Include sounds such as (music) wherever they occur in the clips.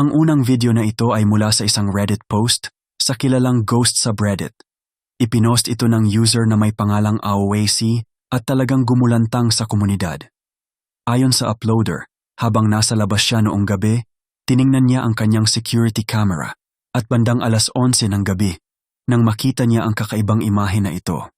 Ang unang video na ito ay mula sa isang Reddit post sa kilalang ghost subreddit. Ipinost ito ng user na may pangalang Aowacy at talagang gumulantang sa komunidad. Ayon sa uploader, habang nasa labas siya noong gabi, tiningnan niya ang kanyang security camera at bandang alas 11 ng gabi nang makita niya ang kakaibang imahe na ito.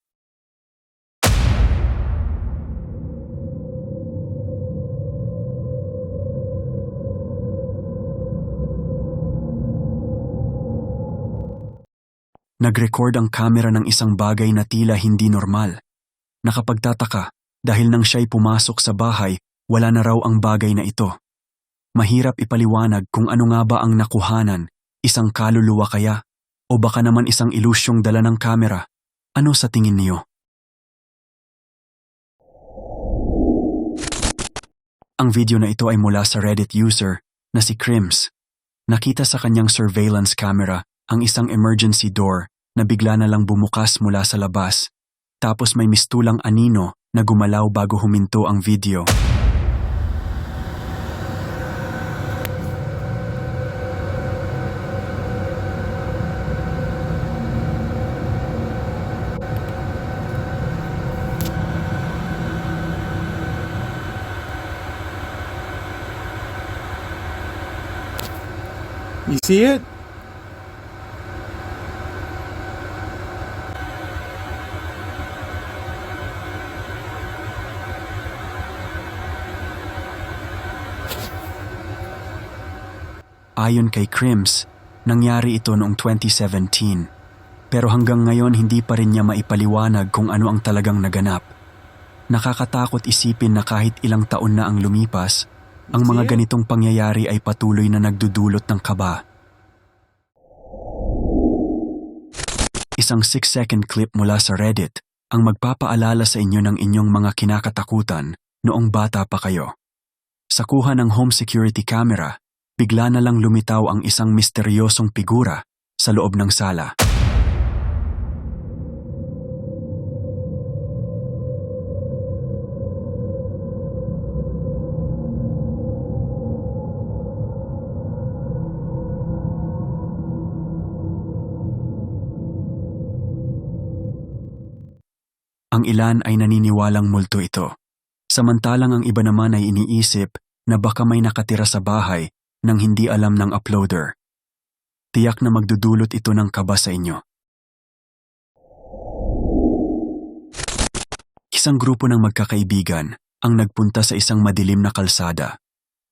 Nag-record ang camera ng isang bagay na tila hindi normal. Nakapagtataka dahil nang siya'y pumasok sa bahay, wala na raw ang bagay na ito. Mahirap ipaliwanag kung ano nga ba ang nakuhanan, isang kaluluwa kaya, o baka naman isang ilusyong dala ng kamera. Ano sa tingin niyo? Ang video na ito ay mula sa Reddit user na si Crims. Nakita sa kanyang surveillance camera ang isang emergency door na bigla na lang bumukas mula sa labas. Tapos may mistulang anino na gumalaw bago huminto ang video. You see it? Ayon kay Crims, nangyari ito noong 2017. Pero hanggang ngayon hindi pa rin niya maipaliwanag kung ano ang talagang naganap. Nakakatakot isipin na kahit ilang taon na ang lumipas, ang mga ganitong pangyayari ay patuloy na nagdudulot ng kaba. Isang 6-second clip mula sa Reddit ang magpapaalala sa inyo ng inyong mga kinakatakutan noong bata pa kayo. Sa kuha ng home security camera, bigla na lang lumitaw ang isang misteryosong figura sa loob ng sala. Ang ilan ay naniniwalang multo ito. Samantalang ang iba naman ay iniisip na baka may nakatira sa bahay nang hindi alam ng uploader. Tiyak na magdudulot ito ng kaba sa inyo. Isang grupo ng magkakaibigan ang nagpunta sa isang madilim na kalsada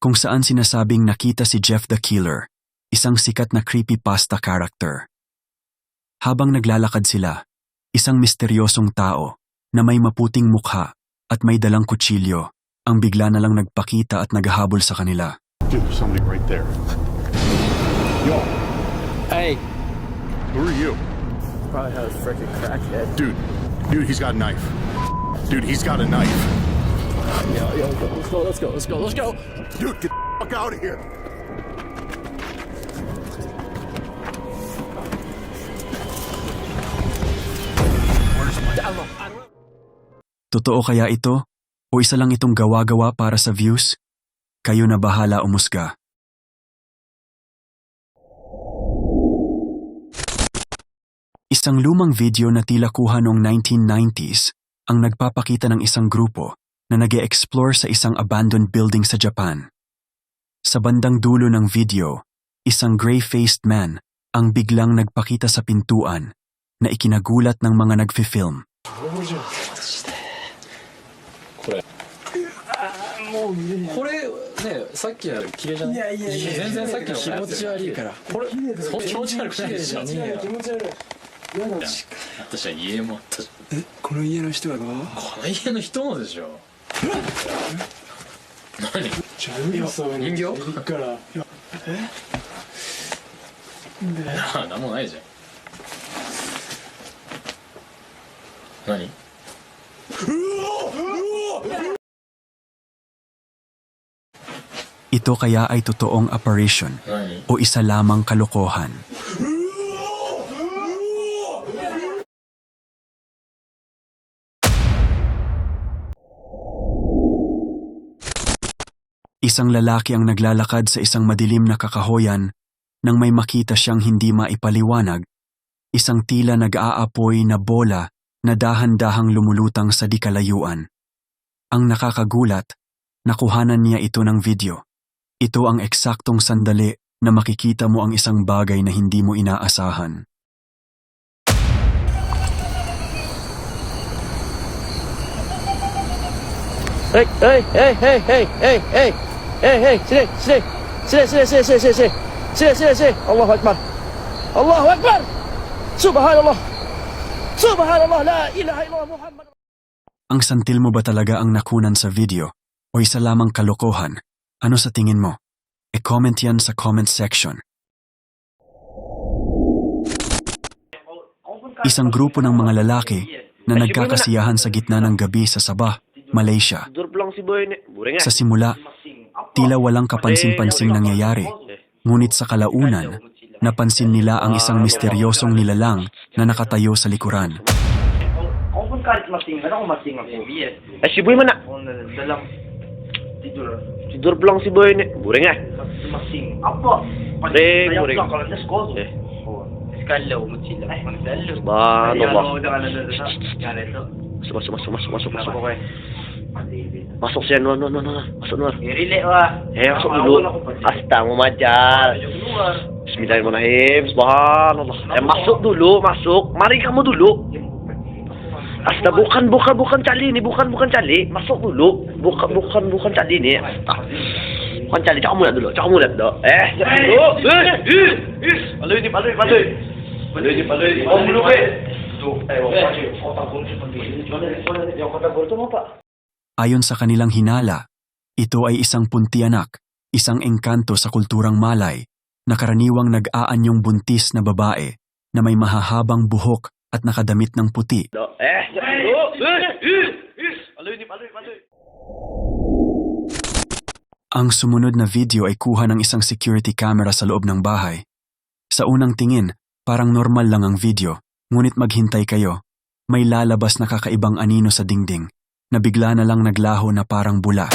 kung saan sinasabing nakita si Jeff the Killer, isang sikat na creepypasta character. Habang naglalakad sila, isang misteryosong tao na may maputing mukha at may dalang kutsilyo ang bigla na lang nagpakita at naghahabol sa kanila. Dude, there's somebody right there. Yo, Hey, who are you? probably had a freaking crackhead. Dude, dude, he's got a knife. Dude, he's got a knife. Yo, yo, let's go, let's go, let's go, let's go. Dude, get the fuck out of here. Totoo kaya ito? O isa lang itong gawa-gawa para sa views? Kayo na bahala umusga. Isang lumang video na tila kuha noong 1990s ang nagpapakita ng isang grupo na nag explore sa isang abandoned building sa Japan. Sa bandang dulo ng video, isang gray-faced man ang biglang nagpakita sa pintuan na ikinagulat ng mga nagfi-film. (laughs) これねさっきの綺麗じゃない？いやいやいや。全然さっきの気持ち悪いから。これそ気持ち悪くないでしょ。気持ち悪い。私は家もあった。じゃんこの家の人がこの家の人のでしょ。何？人形？いるから。いやあ何もないじゃん。何？Ito kaya ay totoong apparition 何 o isa lamang kalokohan. Isang lalaki ang naglalakad sa isang madilim na kakahoyan nang may makita siyang hindi maipaliwanag, isang tila nag-aapoy na bola na dahan-dahang lumulutang sa di kalayuan. Ang nakakagulat, nakuhanan niya ito ng video. Ito ang eksaktong sandali na makikita mo ang isang bagay na hindi mo inaasahan. Hey, hey, hey, hey, hey, hey, hey, hey, hey, sini, sini, sini, sini, sini, sini, sini, sini, sini, sini, sini, Allahu Akbar, Allahu Akbar, Subhanallah, Subhanallah, la ilaha illallah Muhammad. Ang santil mo ba talaga ang nakunan sa video o isa lamang kalokohan? Ano sa tingin mo? E-comment yan sa comment section. Isang grupo ng mga lalaki na nagkakasiyahan sa gitna ng gabi sa Sabah, Malaysia. Buring Sa simula, tila walang kapansin-pansing nangyayari. Ngunit sa kalaunan, napansin nila ang isang misteryosong nilalang na nakatayo sa likuran. Ako pun kahit masingan ako masingan ko. Yes. Eh, si boy mana? Ako na dalang tidur. Tidur pelang si boy ni. Goreng eh? Masing apa? Goreng goreng kalau dia sekolah tu. Eh. Kalau mencilah, mencilah. Bah, nombor. Masuk, masuk, masuk, masuk, masuk, masuk. Masuk sian, Masuk nuan, Masuk Masuk, Relax, Masuk Eh, masuk dulu. Masuk mau Masuk Bismillahirrahmanirrahim. Subhanallah. Eh, masuk dulu, masuk. Mari kamu dulu. Asta bukan bukan bukan cali ini, bukan bukan cali. Masuk dulu. Bukan bukan bukan cali ini. Asta. Bukan cali, cak kamu lihat dulu. Cak kamu lihat dulu. Eh, lihat dulu. Eh, eh, eh. Palu ini, palu ini, palu ini. Palu ini, palu ini. Oh, dulu, eh. Eh, apa? Ayon sa kanilang hinala, ito ay isang puntianak, isang engkanto sa kulturang Malay, na karaniwang nag-aanyong buntis na babae na may mahahabang buhok at nakadamit ng puti. Eh. Ang sumunod na video ay kuha ng isang security camera sa loob ng bahay. Sa unang tingin, parang normal lang ang video, ngunit maghintay kayo. May lalabas na kakaibang anino sa dingding, na bigla na lang naglaho na parang bula.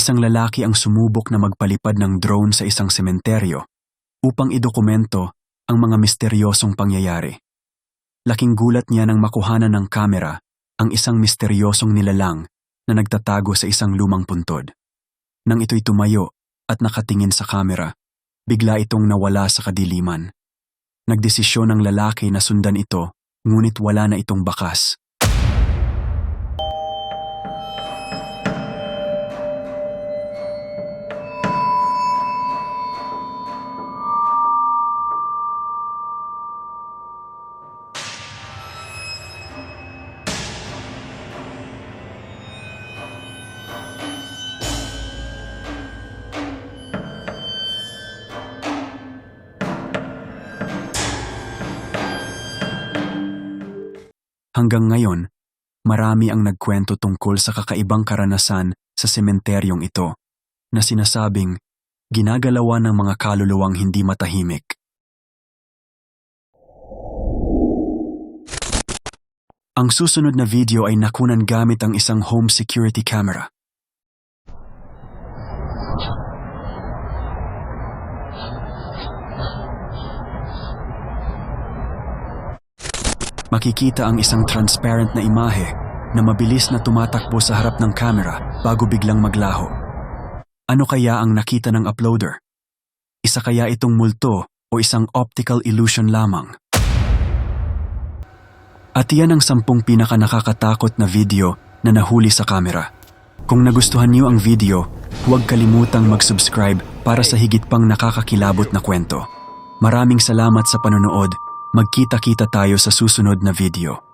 Isang lalaki ang sumubok na magpalipad ng drone sa isang sementeryo upang idokumento ang mga misteryosong pangyayari. Laking gulat niya nang makuhanan ng kamera ang isang misteryosong nilalang na nagtatago sa isang lumang puntod. Nang ito'y tumayo at nakatingin sa kamera, bigla itong nawala sa kadiliman. Nagdesisyon ng lalaki na sundan ito, ngunit wala na itong bakas. Hanggang ngayon, marami ang nagkwento tungkol sa kakaibang karanasan sa sementeryong ito na sinasabing ginagalawan ng mga kaluluwang hindi matahimik. Ang susunod na video ay nakunan gamit ang isang home security camera. Makikita ang isang transparent na imahe na mabilis na tumatakbo sa harap ng camera bago biglang maglaho. Ano kaya ang nakita ng uploader? Isa kaya itong multo o isang optical illusion lamang? At yan ang sampung pinaka nakakatakot na video na nahuli sa camera. Kung nagustuhan niyo ang video, huwag kalimutang mag-subscribe para sa higit pang nakakakilabot na kwento. Maraming salamat sa panonood. Magkita-kita tayo sa susunod na video.